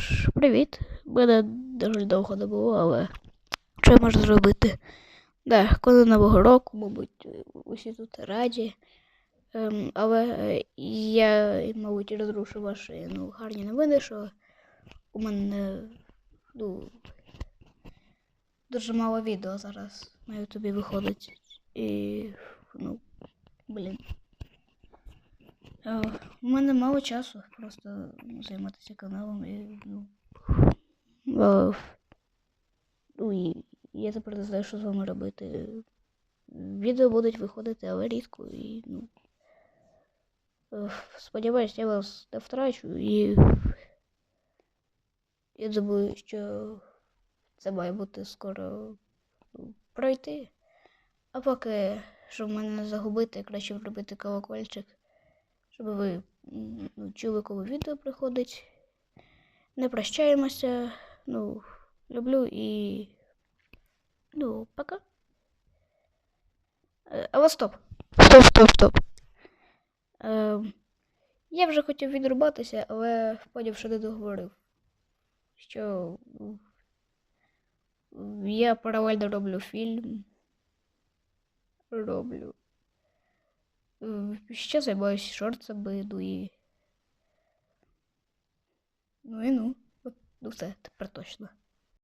ж, привіт. Мене дуже довго не було, але що я можу зробити? Да, коли Нового року, мабуть, усі тут раді. Ем, але я, мабуть, розрушу ваші ну, гарні новини, що у мене ну, дуже мало відео зараз на Ютубі виходить. І, ну, блін. Е, У мене мало часу просто ну, займатися каналом і ну. е, Ну я тепер не знаю, що з вами робити. Відео будуть виходити, але рідко і ну. е, Сподіваюсь, я вас не втрачу і. Я думаю, що це має бути скоро ну, пройти. А поки, щоб мене не загубити, краще вробити колокольчик щоб ви ну, чули, коли відео приходить. Не прощаємося. Ну, люблю і. Ну, пока. Е, Але стоп. Стоп, стоп, стоп. Е, я вже хотів відрубатися, але поняв, що не договорив. Що я паралельно роблю фільм. Роблю. Е, Ще займаюся шорт ну і. Ну і ну. Ну все, тепер точно.